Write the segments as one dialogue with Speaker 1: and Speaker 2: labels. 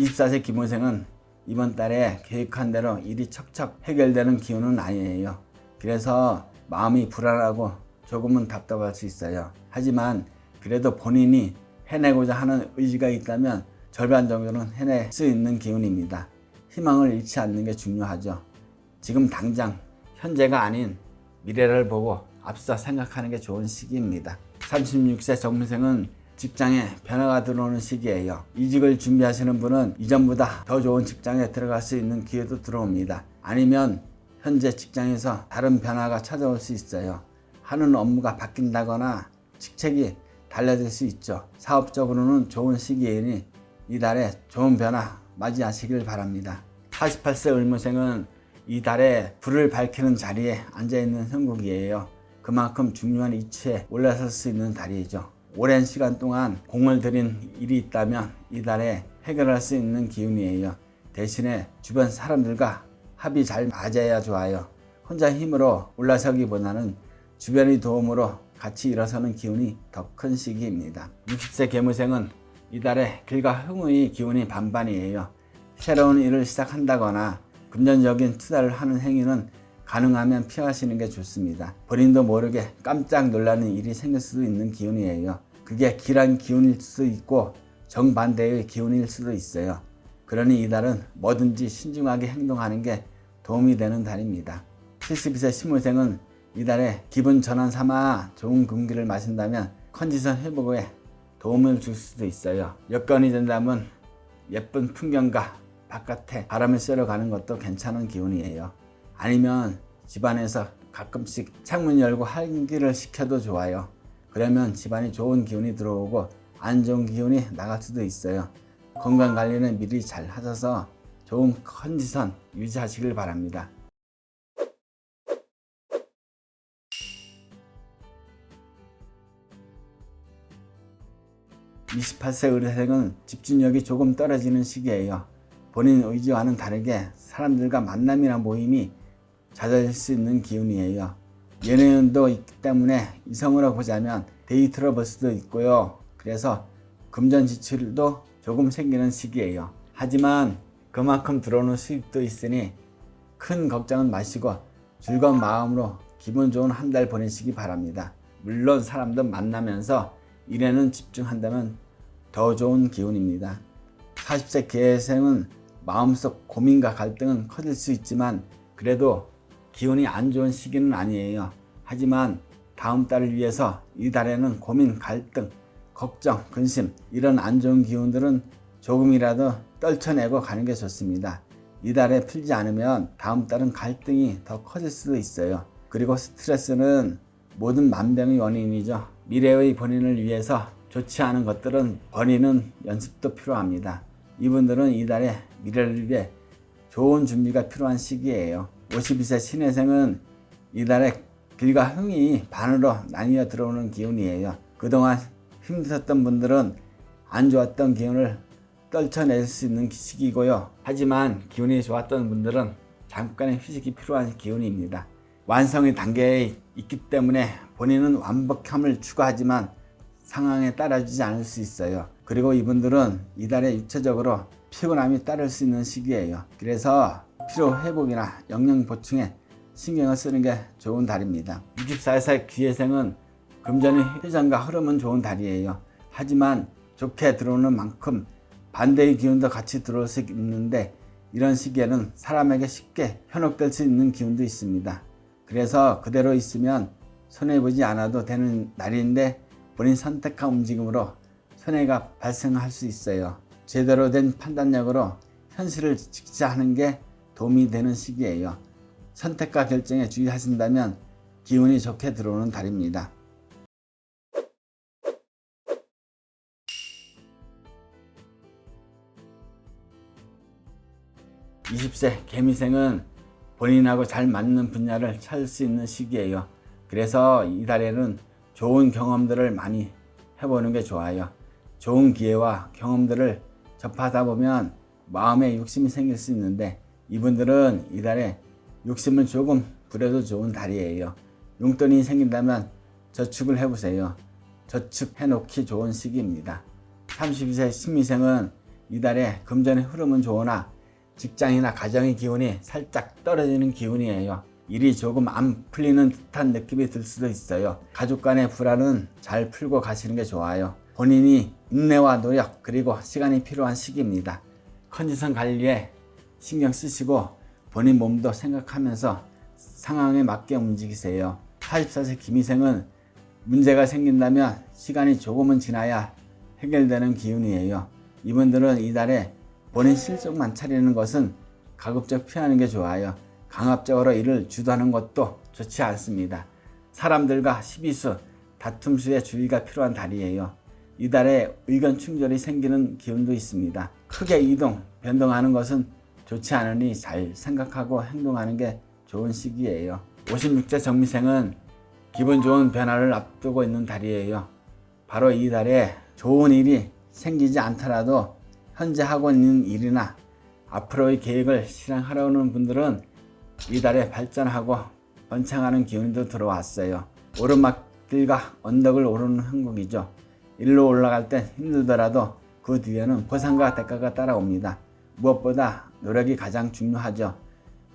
Speaker 1: 24세 김호생은 이번 달에 계획한 대로 일이 척척 해결되는 기운은 아니에요. 그래서 마음이 불안하고 조금은 답답할 수 있어요. 하지만 그래도 본인이 해내고자 하는 의지가 있다면 절반 정도는 해낼 수 있는 기운입니다. 희망을 잃지 않는 게 중요하죠. 지금 당장 현재가 아닌 미래를 보고 앞서 생각하는 게 좋은 시기입니다. 36세 정무생은 직장에 변화가 들어오는 시기예요. 이직을 준비하시는 분은 이전보다 더 좋은 직장에 들어갈 수 있는 기회도 들어옵니다. 아니면 현재 직장에서 다른 변화가 찾아올 수 있어요. 하는 업무가 바뀐다거나 직책이 달라질 수 있죠. 사업적으로는 좋은 시기이니 이달에 좋은 변화 맞이하시길 바랍니다. 48세 을무생은 이달에 불을 밝히는 자리에 앉아있는 형국이에요. 그만큼 중요한 이치에 올라설 수 있는 달이죠. 오랜 시간 동안 공을 들인 일이 있다면 이달에 해결할 수 있는 기운이에요. 대신에 주변 사람들과 합이 잘 맞아야 좋아요. 혼자 힘으로 올라서기보다는 주변의 도움으로 같이 일어서는 기운이 더 큰 시기입니다. 60세 개무생은 이달에 길과 흥의 기운이 반반이에요. 새로운 일을 시작한다거나 금전적인 투자를 하는 행위는 가능하면 피하시는 게 좋습니다. 본인도 모르게 깜짝 놀라는 일이 생길 수도 있는 기운이에요. 그게 길한 기운일 수도 있고 정반대의 기운일 수도 있어요. 그러니 이달은 뭐든지 신중하게 행동하는 게 도움이 되는 달입니다. 72세 신무생은 이달에 기분 전환 삼아 좋은 공기를 마신다면 컨디션 회복에 도움을 줄 수도 있어요. 여건이 된다면 예쁜 풍경과 바깥에 바람을 쐬러 가는 것도 괜찮은 기운이에요. 아니면 집안에서 가끔씩 창문 열고 환기를 시켜도 좋아요. 그러면 집안에 좋은 기운이 들어오고 안 좋은 기운이 나갈 수도 있어요. 건강 관리는 미리 잘 하셔서 좋은 컨디션 유지하시길 바랍니다. 28세 의대생은 집중력이 조금 떨어지는 시기예요. 본인 의지와는 다르게 사람들과 만남이나 모임이 잦아질 수 있는 기운이에요. 연애운도 있기 때문에 이성으로 보자면 데이트로 볼 수도 있고요. 그래서 금전 지출도 조금 생기는 시기예요. 하지만 그만큼 들어오는 수입도 있으니 큰 걱정은 마시고 즐거운 마음으로 기분 좋은 한 달 보내시기 바랍니다. 물론 사람들 만나면서 일에는 집중한다면 더 좋은 기운입니다. 40세 개생은 마음속 고민과 갈등은 커질 수 있지만 그래도 기운이 안 좋은 시기는 아니에요. 하지만 다음 달을 위해서 이 달에는 고민, 갈등, 걱정, 근심 이런 안 좋은 기운들은 조금이라도 떨쳐내고 가는 게 좋습니다. 이 달에 풀지 않으면 다음 달은 갈등이 더 커질 수도 있어요. 그리고 스트레스는 모든 만병의 원인이죠. 미래의 본인을 위해서 좋지 않은 것들은 버리는 연습도 필요합니다. 이분들은 이달에 미래를 위해 좋은 준비가 필요한 시기예요. 52세 신혜생은 이달에 길과 흥이 반으로 나뉘어 들어오는 기운이에요. 그동안 힘드셨던 분들은 안 좋았던 기운을 떨쳐낼 수 있는 시기고요. 하지만 기운이 좋았던 분들은 잠깐의 휴식이 필요한 기운입니다. 완성의 단계에 있기 때문에 본인은 완벽함을 추구하지만 상황에 따라주지 않을 수 있어요. 그리고 이분들은 이달에 육체적으로 피곤함이 따를 수 있는 시기예요. 그래서 피로 회복이나 영양 보충에 신경을 쓰는 게 좋은 달입니다. 64세 귀혜생은 금전의 회전과 흐름은 좋은 달이에요. 하지만 좋게 들어오는 만큼 반대의 기운도 같이 들어올 수 있는데 이런 시기에는 사람에게 쉽게 현혹될 수 있는 기운도 있습니다. 그래서 그대로 있으면 손해보지 않아도 되는 날인데 본인 선택한 움직임으로 손해가 발생할 수 있어요. 제대로 된 판단력으로 현실을 직시하는 게 도움이 되는 시기예요. 선택과 결정에 주의하신다면 기운이 좋게 들어오는 달입니다. 20세 개미생은 본인하고 잘 맞는 분야를 찾을 수 있는 시기예요. 그래서 이 달에는 좋은 경험들을 많이 해보는 게 좋아요. 좋은 기회와 경험들을 접하다 보면 마음에 욕심이 생길 수 있는데 이분들은 이달에 욕심을 조금 부려도 좋은 달이에요. 용돈이 생긴다면 저축을 해보세요. 저축해 놓기 좋은 시기입니다. 32세 신미생은 이달에 금전의 흐름은 좋으나 직장이나 가정의 기운이 살짝 떨어지는 기운이에요. 일이 조금 안 풀리는 듯한 느낌이 들 수도 있어요. 가족 간의 불안은 잘 풀고 가시는 게 좋아요. 본인이 인내와 노력 그리고 시간이 필요한 시기입니다. 컨디션 관리에 신경 쓰시고 본인 몸도 생각하면서 상황에 맞게 움직이세요. 44세 김희생은 문제가 생긴다면 시간이 조금은 지나야 해결되는 기운이에요. 이분들은 이달에 본인 실속만 차리는 것은 가급적 피하는 게 좋아요. 강압적으로 일을 주도하는 것도 좋지 않습니다. 사람들과 시비수, 다툼수에 주의가 필요한 달이에요. 이달에 의견 충돌이 생기는 기운도 있습니다. 크게 이동, 변동하는 것은 좋지 않으니 잘 생각하고 행동하는 게 좋은 시기예요. 56세 정미생은 기분 좋은 변화를 앞두고 있는 달이에요. 바로 이 달에 좋은 일이 생기지 않더라도 현재 하고 있는 일이나 앞으로의 계획을 실행하려는 분들은 이 달에 발전하고 번창하는 기운도 들어왔어요. 오르막길과 언덕을 오르는 행복이죠. 일로 올라갈 땐 힘들더라도 그 뒤에는 보상과 대가가 따라옵니다. 무엇보다 노력이 가장 중요하죠.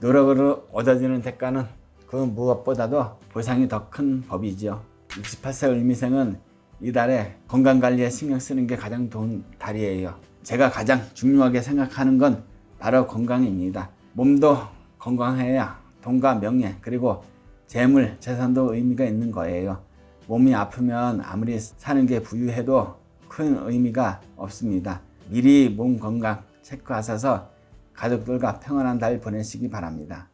Speaker 1: 노력으로 얻어지는 대가는 그 무엇보다도 보상이 더 큰 법이죠. 68세 을미생은 이달에 건강관리에 신경 쓰는 게 가장 좋은 달이에요. 제가 가장 중요하게 생각하는 건 바로 건강입니다. 몸도 건강해야 돈과 명예 그리고 재물, 재산도 의미가 있는 거예요. 몸이 아프면 아무리 사는 게 부유해도 큰 의미가 없습니다. 미리 몸 건강 체크하셔서 가족들과 평안한 달 보내시기 바랍니다.